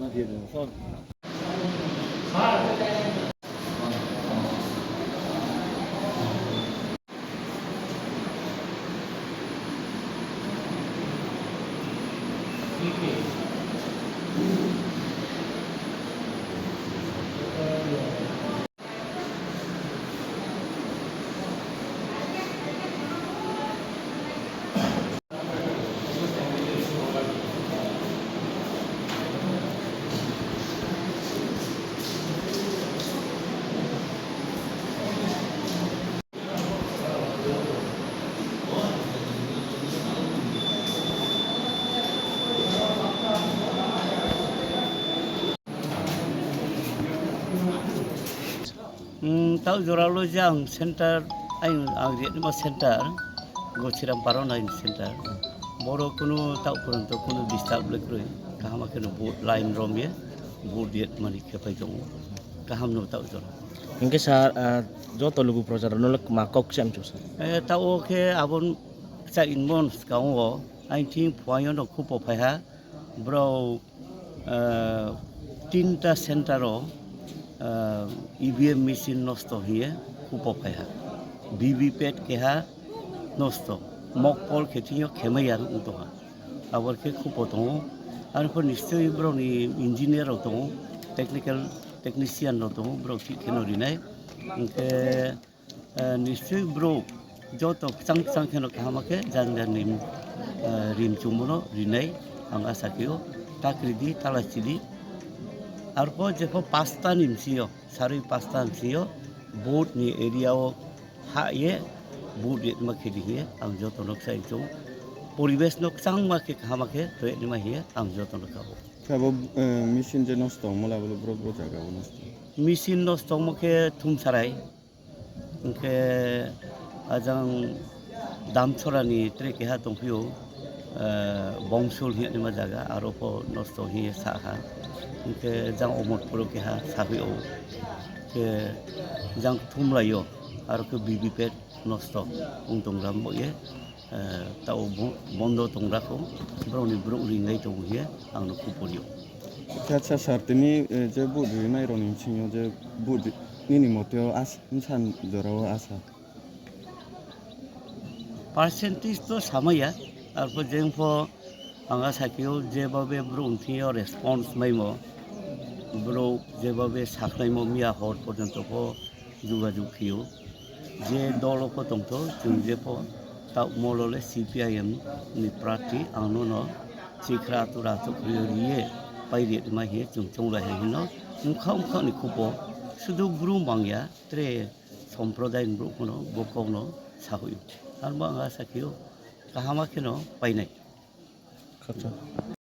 না দিয়ে দেবো শোন Na in center boro kuno tau puranto kuno disturb le kroi kaham akeno boat line rom ye boat diet mani ke pai jong kaham no tau jor Hingga sa uh, joto lugu projar nolak makok siam chusa. e tau ke abon sa in mon kaung wo aing ting phoyo no khupo phai ha bro eh, তিনটা সেন্টারও EVM machine নষ্ট হয়ে উপকেহা V V PAT কেহা নষ্ট mug পল খেতিও খেমাই আর উদহা আবার কে খুব দङ आरो four निश्चय ब्रावनि इन्जिनियाराव दङ टेकनिकेल टेकनिसियानाव दङ ब्राव खेनरिनाय ओंखे निश्चय ब्रो जत फिसां फिसां खेन खामाखे जानजानि रिम चुमनो रिनाय आं आसाखियो ताक्रिदि तालासिदि তাকরিদি তালাচিদি आरोबाव जेखौ पास्ता निमसियो साराय पास्ता निमसियो बोटनि एरियाव हाये बोट मा खेदिहिए आं जतन साइजौ परिवेश नो चां माके खामाके तो एनिमा हिए आं जतन खाबो Kabo mission je nosto mola bolo bro bro jaga bolo nosto. Machine नस्त मके थुमसाराय ओंखे आजां दामछरानि ट्रेके हा ᱵᱚᱝᱥᱚᱞ ᱦᱤᱭᱟᱹ ᱱᱤᱢᱟ ᱡᱟᱜᱟ ᱟᱨ ᱚᱯᱚ ᱱᱚᱥᱛᱚ ᱦᱤᱭᱟᱹ ᱥᱟᱦᱟ ᱛᱮ ᱡᱟᱝ ᱚᱢᱚᱴ ᱯᱩᱨᱚ ᱠᱮ ᱦᱟ ᱥᱟᱵᱤ ᱚ ᱛᱮ ᱡᱟᱝ ᱛᱷᱩᱢ ᱞᱟᱭᱚ ᱟᱨ ᱠᱚ ᱵᱤᱵᱤ ᱯᱮ ᱱᱚᱥᱛᱚ ᱩᱱ ᱛᱚᱝᱨᱟ ᱢᱚᱭᱮ ᱛᱟᱣ বন্ধ তোমরা কো ব্রনি ব্রু রিঙ্গাই তো হিয়ে আংনো কুপরিও আচ্ছা স্যার তুমি যে বুদ্ধি নাই রনি ছিও যে বুদ্ধি নিনি মতেও আস ইনসান দরাও আসা পার্সেন্টেজ তো সামাইয়া তারপর जोंफो हांगा साखियाव जेबाबे ब्रंथियाव रेसपन्स माइमो ब्रौ जेबाबे साख्लाइमो मिया हर पर्यन्तखौ যোগাযোগ खेयो जे दलखौ दंथ' जों जेफो তাও মললে সিপিআইএম নি প্রার্থী আনো ন চিখরা তুরা চক্রিয় রিয়ে বাইরে মাহিয়ে চুং চৌলা হেন মুখা মুখা নি খুব শুধু ব্রু মাংয়া ত্রে সম্প্রদায় ব্রুকনো বকনো সাহয় আর বাংলা সাকিও কাহামা কেন পাইনাই Kacau.